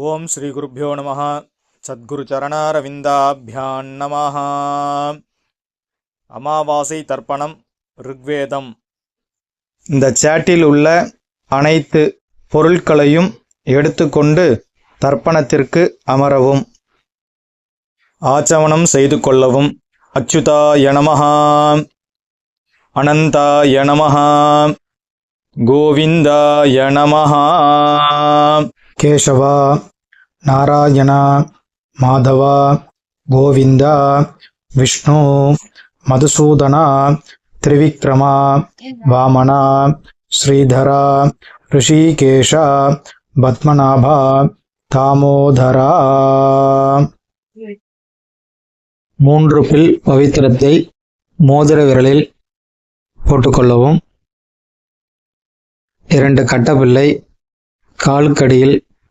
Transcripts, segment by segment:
ஓம் ஸ்ரீ குருப்பியோ நம சத்குருச்சரணாரவிந்தாபியான் நம அமாவாசை தர்ப்பணம் ரிக்வேதம். இந்த சேட்டில் உள்ள அனைத்து பொருட்களையும் எடுத்துக்கொண்டு தர்ப்பணத்திற்கு அமரவும். ஆச்சமனம் செய்து கொள்ளவும். அச்சுதாய நமஹ. அனந்தாய நமஹ. கோவிந்தாய நமஹ. கேசவா நாராயணா மாதவா கோவிந்தா விஷ்ணு மதுசூதனா திரிவிக்ரமா வாமனா ஸ்ரீதரா ரிஷிகேஷா பத்மநாபா தாமோதரா மூன்று பில் பவித்திரத்தை மோதிர விரலில் போட்டுக்கொள்ளவும். இரண்டு கட்டப்பிள்ளை காலுக்கடியில்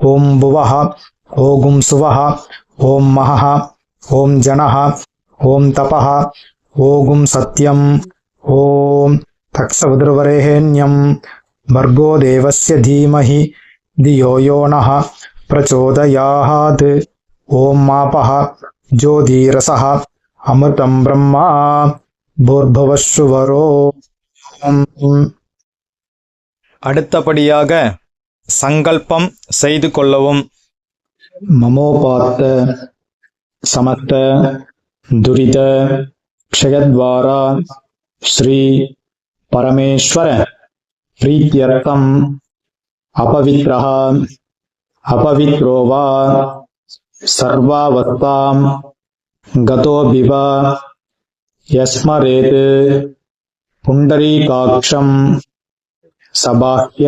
ஓம் புவः ஓகும் சுவः ஓம் மகः ஓம் ஜனः ஓம் தபः ஓகும் சத்யம் ஓம் தக்ஷவிதுர்வரேண்யம் भर्गो देवस्य धीमहि धियो यो नः प्रचोदयात् ॐ मापः ज्योतिरसः अमृतं ब्रह्मा भूर्भुवस्सुवरो அடுத்தபடியாக சங்கல்பம் செய்து கொள்ளவும். மமோபாத்த சமத்த துரித க்ஷயத்வாரா ஸ்ரீ பரமேஸ்வர பிரீத்தியர்த்தம் அபவித்ரஹ அபவித்ரோவா சர்வாவஸ்தாம் கதோபிவா யஸ்மரேது புண்டரீகாட்சம் சபாஹ்ய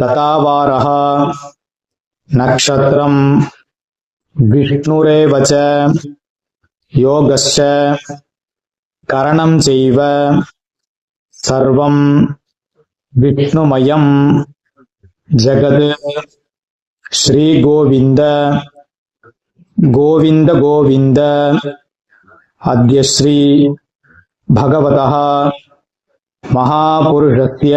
तथावारः नक्षत्रम् विष्णुरेव च योगश्च करणम् चैव सर्वम् विष्णुमयम् जगत् श्रीगोविन्द गोविन्द गोविन्द अद्य श्री भगवतः महापुरुषस्य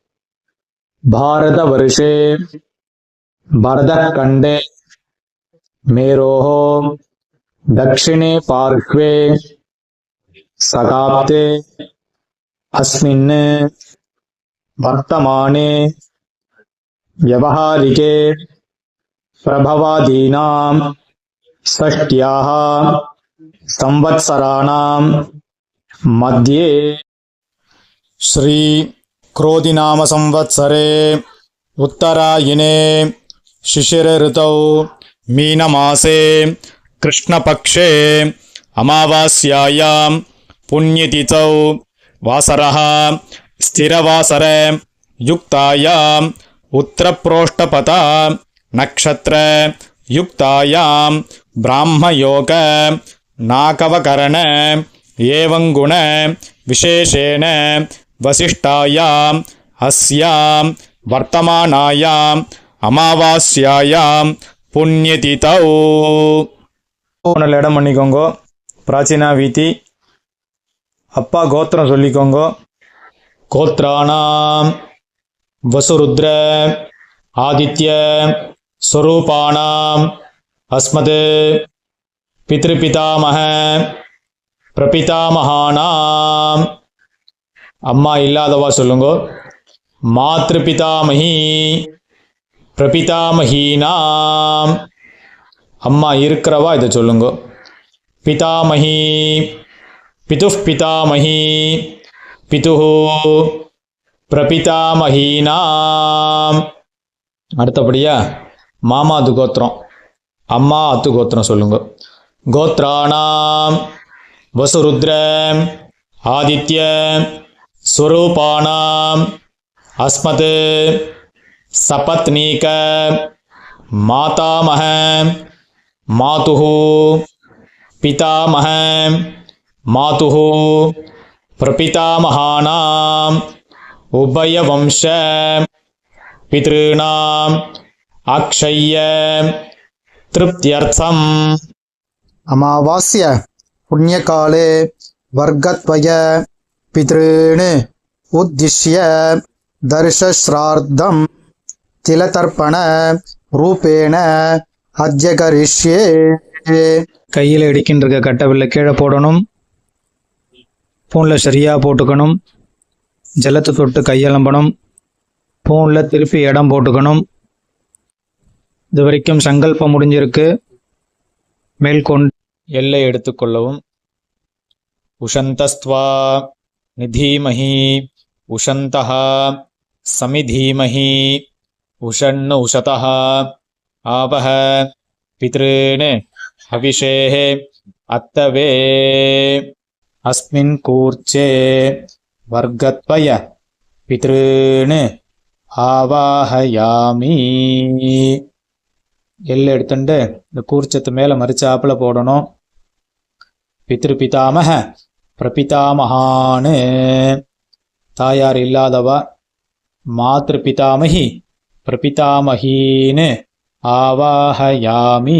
भारतवर्षे भरतखण्डे मेरोः दक्षिणे पार्श्वे सकाप्ते अस्मिन् वर्तमाने व्यवहारिके प्रभवादीनां षष्ट्याः संवत्सराणां मध्ये ஸ்ரீ क्रोधिनाम संवत्सरे उत्तरायणे शिशिरऋतौ मीनमासे कृष्णपक्षे अमावास्यायां पुण्यतिथौ वासरः स्थिरवासर युक्तायाम् उत्तरप्रोष्ठपथा नक्षत्र युक्तायां ब्राह्मयोग नाकवकरण एवङ्गुण विशेषेण வசிஷ்டாயாம் அஸ்யாம் வர்த்தமானாயாம் அமாவாஸ்யாயாம் புண்ணியதிதௌ உன்னில் இடம் பண்ணிக்கோங்க. பிராச்சீனா வீதி. அப்பா கோத்திரம் சொல்லிக்கோங்க. கோத்ராணாம் வசுருத்ர ஆதித்ய ஸ்வரூபாணாம் அஸ்மது பித்ருபிதாமக பிரபிதாமகானாம் அம்மா இல்லாதவா சொல்லுங்கோ? மாத்ரு பிதாமகி பிரபிதாமகீனாம் அம்மா இருக்கிறவா இதை சொல்லுங்க? பிதாமகி பிது பிதாமகி பிது பிரபிதாமகீனாம் அடுத்தபடியா மாமாது கோத்திரம். அம்மா அத்து கோத்திரம் சொல்லுங்க. கோத்ராணாம் வசுருத்ர ஆதித்ய स्वरूपाणाम् अस्मत् सपत्नीक मातामह मातुः पितामह मातुः प्रपितामहानाम् उभयवंश पितॄणाम् अक्षय्य तृप्त्यर्थम् अमावास्य पुण्यकाले वर्गत्वय पितॄन् उद्दिश्य दर्शश्राद्धं तिलतर्पण रूपेण अद्य करिष्ये கையில் இடிக்கின்ற கட்டவில்லை கீழே போடணும் பூனில் சரியாக போட்டுக்கணும் ஜலத்தை தொட்டு கையலம்பணும் பூனில் திருப்பி இடம் போட்டுக்கணும் இது வரைக்கும் சங்கல்பம் முடிஞ்சிருக்கு மேற்கொண்டு எல்லை எடுத்துக்கொள்ளவும் உஷந்தஸ்த்வா நிதீமஹி உஷந்தா சமிதீமஹி உஷன்னு உஷதா ஆபஹ பித்ருன் ஹவிஷே அத்தவே அஸ்மின் கூர்ச்சே வர்க்கத்வய பித்ருன் ஆவாஹயாமி எல்லை எடுத்துட்டு இந்த கூர்ச்சத்து மேலே மறிச்சாப்புல போடணும். பித்ரு பிதாமக பிரபிதாமகான்னு தாயார் இல்லாதவா? மாத்ரு பிதாமகி பிரபிதாமகின்னு ஆவாஹயாமி.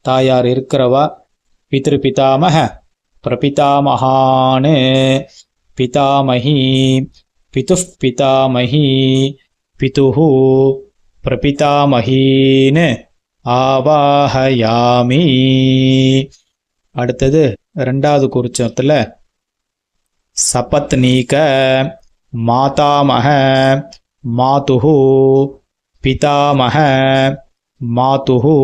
தாயார் இருக்கிறவா? பித்ரு பிதாமக பிரபிதாமகான்னு பிதாமகி பிதுः பிதாமகி பிதுஹு பிரபிதாமகீன்னு ஆவாஹயாமி. அடுத்தது ரெண்டாவது குறிச்சத்தில் சபத்னீக மாதாமக மாதுஹு பிதாமக மாதுஹு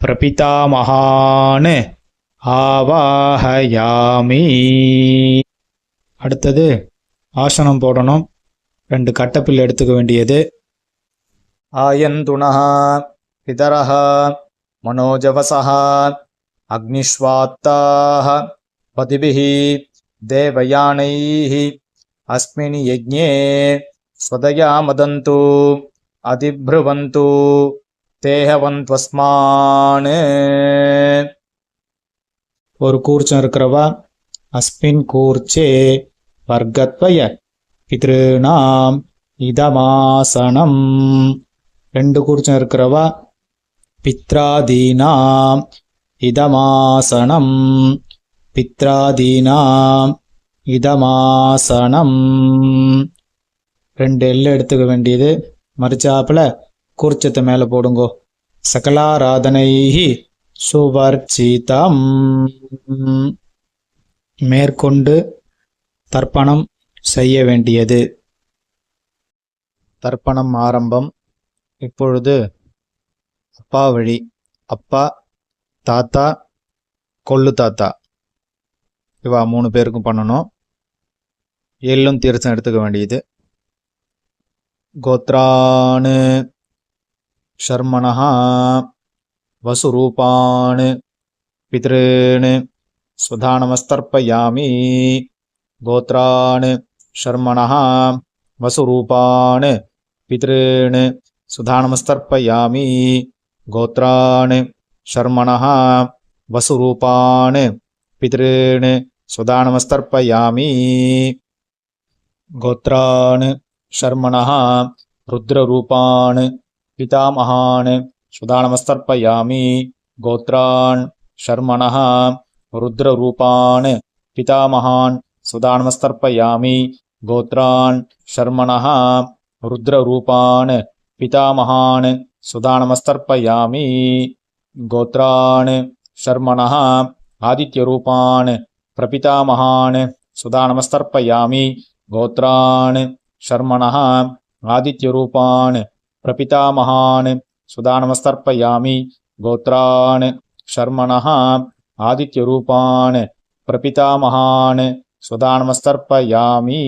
பிரபிதாமகான் ஆவாகயாமி. அடுத்தது ஆசனம் போடணும். ரெண்டு கட்டப்பில் எடுத்துக்க வேண்டியது. ஆயந்துணா பிதரா மனோஜவசா अग्निष्वात्ताः पतिभिः देवयानैः अस्मिन् यज्ञे स्वदया मदन्तु अधिभ्रुवन्तु தேகவந்த்வஸ்மான் ஒரு கூர்ச்சம் இருக்கிறவா அஸ்மின் கூர்ச்சே வர்க்கத்வய பித்ருணாம் இதமாசனம் ரெண்டு கூர்ச்சம் இருக்கிறவா பித்ராதீனாம் இதமாசனம் பித்ராதீனாம் இதமாசனம் ரெண்டு எல்லு எடுத்துக்க வேண்டியது. மறிச்சாப்புல கூர்ச்சத்தை மேலே போடுங்கோ. சகலாராதனைஹி சுவர்ச்சிதம். மேற்கொண்டு தர்ப்பணம் செய்ய வேண்டியது. தர்ப்பணம் ஆரம்பம். இப்பொழுது அப்பா வழி. அப்பா தாத்தா கொள்ளு தாத்தா. இவா மூணு பேருக்கும் பண்ணணும். எள்ளும் தீர்த்தம் எடுத்துக்க வேண்டியது. கோத்ரானு ஷர்மணா வசுரூபான் பித்ருன் சுதானமஸ்தர்ப்பயாமி கோத்ரான் ஷர்மணா வசுரூபான் பித்ருன் சுதானமஸ்தர்ப்பயாமி கோத்ரான் शर्मणः वसुरूपान् पितॄन् सुदानमस्तर्पयामि। गोत्रान् शर्मणः रुद्ररूपान् पितामहान् सुदानमस्तर्पयामि। गोत्रान् शर्मणः रुद्ररूपान् पितामहान् सुदानमस्तर्पयामि। गोत्रान् शर्मणः रुद्ररूपान् पितामहान् सुदानमस्तर्पयामि। गोत्रान् शर्मणः आदित्यरूपान् प्रपितामहान् सुदानमस्तर्पयामि गोत्रान् शर्मणः आदित्यरूपान् प्रपितामहान् सुदानमस्तर्पयामि गोत्रान् शर्मणः आदित्यरूपान् प्रपितामहान् சுதானமஸ்தர்ப்பயாமி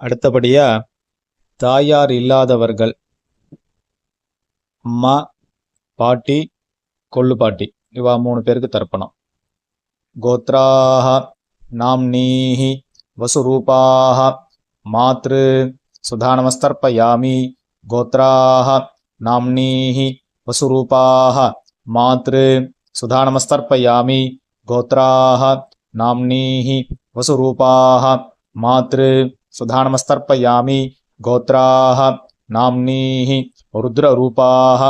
அடுத்தபடியா தாயார் இல்லாதவர்கள் அம்மா பாட்டி கொள்ளு பாட்டி இவா மூணு பேருக்கு தர்ப்பணம் கோத்ராக நாம்னீஹி வசுரூபாக மாத்ரு சுதானமஸ்தர்ப்பயாமி கோத்ராக நாம்னீஹி వసురూపాః మాతృ సుధానమస్తర్పయామి గోత్రాః నామ్నీః వసురూపాః మాతృ సుధానమస్తర్పయామి గోత్రాః నామ్నీః రుద్రరూపాః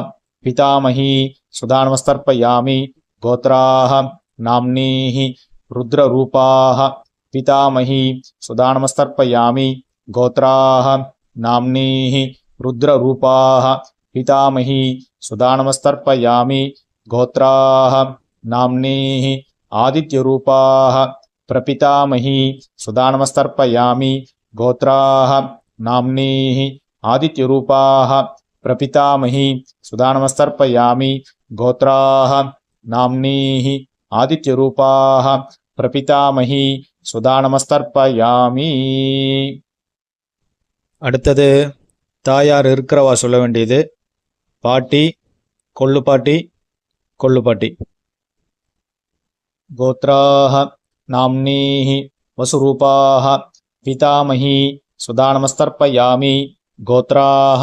పితామహీ సుధానమస్తర్పయామి గోత్రాహ నామ్నీ రుద్రరూపాః పితామహీ సుధానమస్తర్పయామి గోత్రాహ నామ్నీ రుద్రరూపాః పితామహీ సుధానమస్తర్పయామి గోత్రాహ నామ్నీ ఆదిత్యరూపాః ప్రపితామహీ సుధానమస్తర్పయామి గోత్రాహ నామ్నీ ఆదిత్యరూపాః प्रपितामही सुदानमस्तर्पयामि गोत्राः नाम्नीः आदित्यरूपाः प्रपितामही சுதானமஸ்தர்ப்பயாமி அடுத்தது தாயார் இருக்கிறவா சொல்ல வேண்டியது பாட்டி கொள்ளு பாட்டி கொள்ளு பாட்டி गोत्राः नाम्नीः वसुरूपाः पितामही सुदानमस्तर्पयामि गोत्राः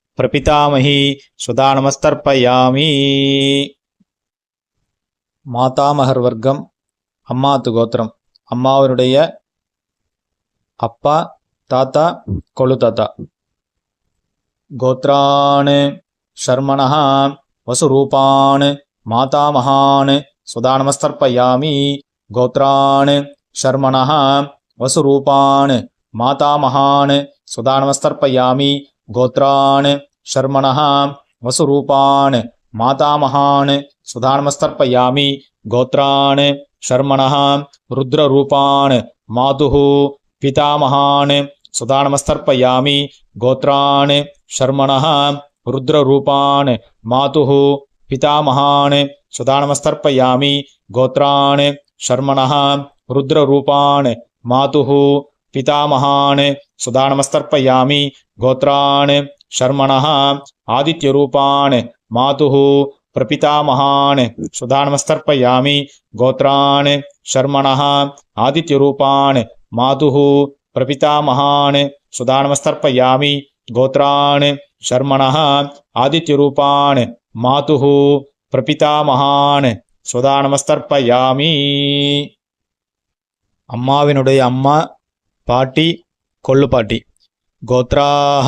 பிரபிதாமகி சுதா நமஸ்தர்ப்பயாமி மாதாமகர் வர்க்கம் அம்மாத்து கோத்திரம் அம்மாவனுடைய அப்பா தாத்தா கொழு தாத்தா கோத்ரான் ஷர்மணா வசுரூபான் மாதாமகான் சுதா நமஸ்தர்ப்பயாமி கோத்ரான் ஷர்மணா வசுரூபான் மாதாமகான் சுதா நமஸ்தர்ப்பயாமி शर्मणः वसुरूपान् मातामहान् सुधानमस्तर्पयामि गोत्रान् शर्मणः रुद्ररूपान् मातुः पितामहान् सुदानमस्तर्पयामि गोत्रान् शर्मणः रुद्ररूपान् मातुः पितामहान् सुदानमस्तर्पयामि गोत्रान् शर्मणः रुद्ररूपान् मातुः पितामहान् सुदानमस्तर्पयामि गोत्रान् ಶರ್ಮಣಃ ಆದಿತ್ಯರೂಪಾಣ್ ಮಾತುಃ ಪ್ರಪಿತಾಮಹಾನ್ ಸುಧಾನಮಸ್ತರ್ಪಯಾಮಿ ಗೋತ್ರಾಣ್ ಶರ್ಮಣಃ ಆದಿತ್ಯರೂಪಾಣ್ ಮಾತುಃ ಪ್ರಪಿತಾಮಹಾನ್ ಸುಧಾನಮಸ್ತರ್ಪಯಾಮಿ ಗೋತ್ರಾಣ್ ಶರ್ಮಣಃ ಆದಿತ್ಯರೂಪಾಣ್ ಮಾತುಃ பிரபிதாமகான் சுதானமஸ்தர்ப்பயாமி அம்மாவினுடைய அம்மா பாட்டி கொள்ளு பாட்டி கோத்ராக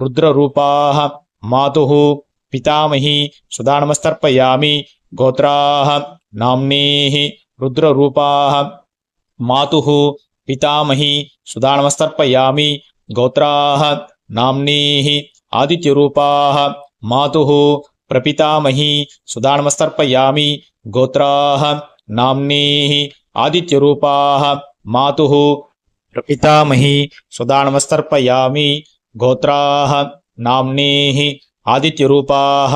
रुद्ररूपाः मातुः पितामही सुधा नमस्तर्पयामि गोत्राः नाम्नीः रुद्ररूपाः मातुः पितामही सुधा नमस्तर्पयामि गोत्राः नाम्नीः आदित्यरूपाः मातुः प्रपितामही सुधा नमस्तर्पयामि गोत्राः नाम्नीः आदित्यरूपाः मातुः प्रपितामही सुधा नमस्तर्पयामि गोत्राः नाम्नीः आदित्यरूपाः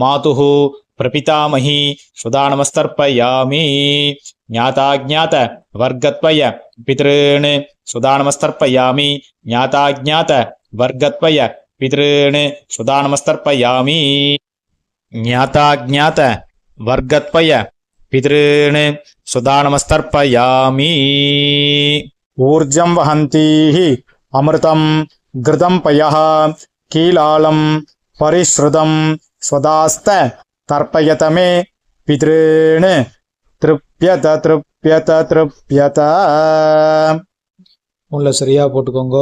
मातुः प्रपितामही सुधा नमस्तर्पयामि ज्ञाताज्ञात वर्गत्वय पितॄन् सुधा नमस्तर्पयामि ज्ञाताज्ञात वर्गत्वय पितॄन् सुधा नमस्तर्पयामि ज्ञाताज्ञात वर्गत्वय पितॄन् सुधा नमस्तर्पयामि ऊर्जं वहन्तीः अमृतं கிருதம் பய கீழாளம் பரிஸ்ருதம் ஸ்வதாஸ்த தர்ப்பயதமே பிதிருணு திருப்யத திருப்யத திருப்யத உள்ள சரியா போட்டுக்கோங்க.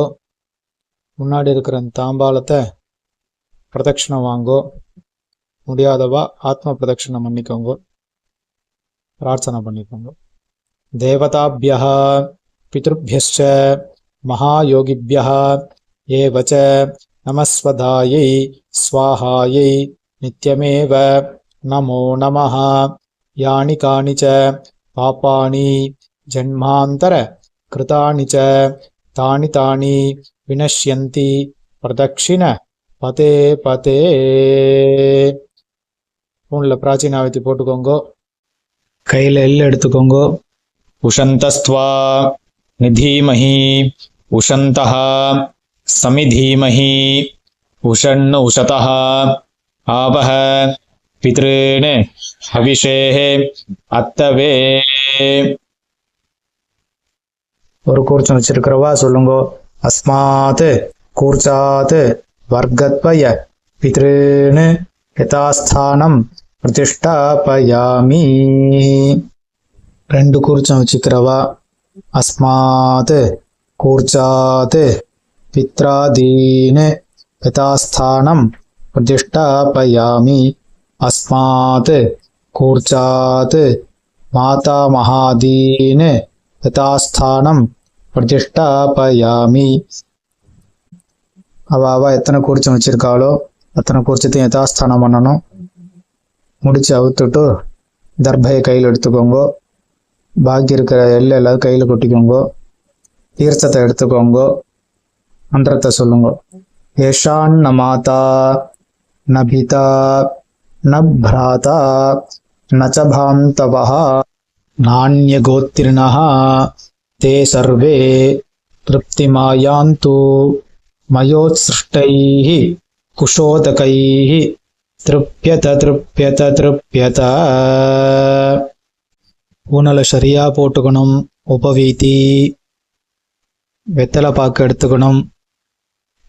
முன்னாடி இருக்கிற அந்த தாம்பாலத்தை பிரதட்சிணம் வாங்கோ. முடியாதவா ஆத்ம பிரதட்சிணம் பண்ணிக்கோங்க. பிரார்த்தனை பண்ணிக்கோங்க. தேவதாபியா பிதபியச்ச மகாயோகிபியா ஏவ ச நமஸ்வதாயை ஸ்வாஹாயை நித்யமேவ நமோ நமः யானி காணி ச பாப்பாணி ஜன்மாந்தர कृतानि च तानि तानि विनश्यन्ति प्रदक्षिण பதே பதே ஃபோனில் பிராச்சீனாவத்தி போட்டுக்கோங்க கையில் எல் எடுத்துக்கோங்க उशन्तस्त्वा निधीमहि उशन्तः समिधीमहि उषण् उशतः आवह पितॄन् हविषेः अत्तवे ஒரு கூர்ச்சம் வச்சிருக்கிறவா சொல்லுங்க அஸ்மாத் கூர்ச்சாத் வர்க்கத்வய பித்ருன்னு யதாஸ்தானம் பிரதிஷ்டாபயாமி ரெண்டு கூர்ச்சம் வச்சுக்கிறவா அஸ்மாத் கூர்ச்சாத் பித்ராதீன் யதாஸ்தானம் பிரதிஷ்டாபயாமி அஸ்மாத் கூர்ச்சாத் மாதாமகாதீன் பிதாஸ்தானம் பிரதிஷ்டாபயாமி அவ அவ எத்தனை கூர்ச்சம் வச்சிருக்காளோ அத்தனை கூர்ச்சத்தையும் யதாஸ்தானம் பண்ணணும் முடிச்சு அவுத்துட்டு தர்பையை கையில் எடுத்துக்கோங்க பாக்கி இருக்கிற எல்லை கையில் கொட்டிக்கோங்க தீர்த்தத்தை எடுத்துக்கோங்க மந்திரத்தை சொல்லுங்க. ஏஷான் ந மாதா ந பிதா ந பிராதா நச்சபாம் தவஹா நானியகோத்திரிணா தே சர்வே திருப்திமாயாந்து மயோத்சிருஷ்டை குஷோதகை திருப்யத திருப்யத திருப்யத. ஊனலை சரியாக போட்டுக்கணும் உபவீதி. வெத்தலை பாக்கு எடுத்துக்கணும்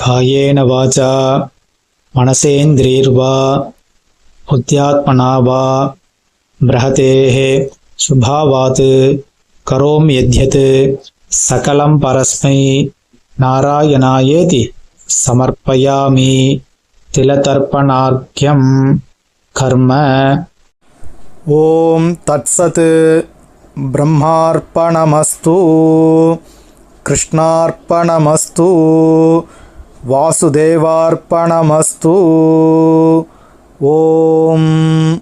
காயேன வாச்சா மனசேந்திரீர்வா புத்தியாத்மனா வா பிரஹதேः சுபாவாத் கரோம் யத்யத் சகலம் பரஸ்மை நாராயணாயேதி சமர்ப்பயாமி திலதர்ப்பணார்க்கியம் கர்ம. ஓம் தத்சத் பிரம்மார்ப்பணமஸ்து கிருஷ்ணார்ப்பணமஸ்து வாசுதேவார்ப்பணமஸ்து. ஓம்.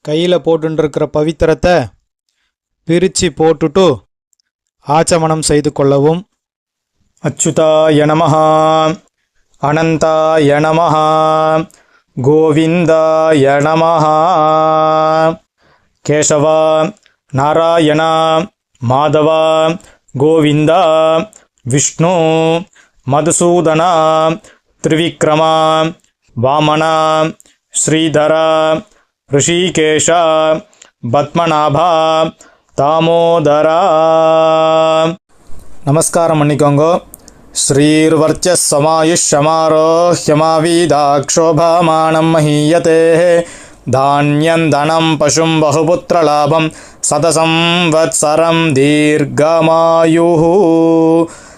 கையில் போட்டுருக்கிற பவித்திரத்தை பிரித்து போட்டுட்டு ஆச்சமணம் செய்து கொள்ளவும். அச்சுதா நமஹா. அனந்தா நமஹா. கோவிந்தா நமஹா. கேசவா நாராயணா மாதவா கோவிந்தா விஷ்ணு మధుసూదన త్రివిక్రమ వామన శ్రీధర ఋషికేశ పద్మనాభ దామోదర నమస్కారం అన్నికొంగో श्रीर्वर्चस्समायुष्यमारोह्यमावीदाक्षोभामानं महीयतेः धान्यं धनं पशुं बहुपुत्रलाभं सतसंवत्सरं दीर्घमायुः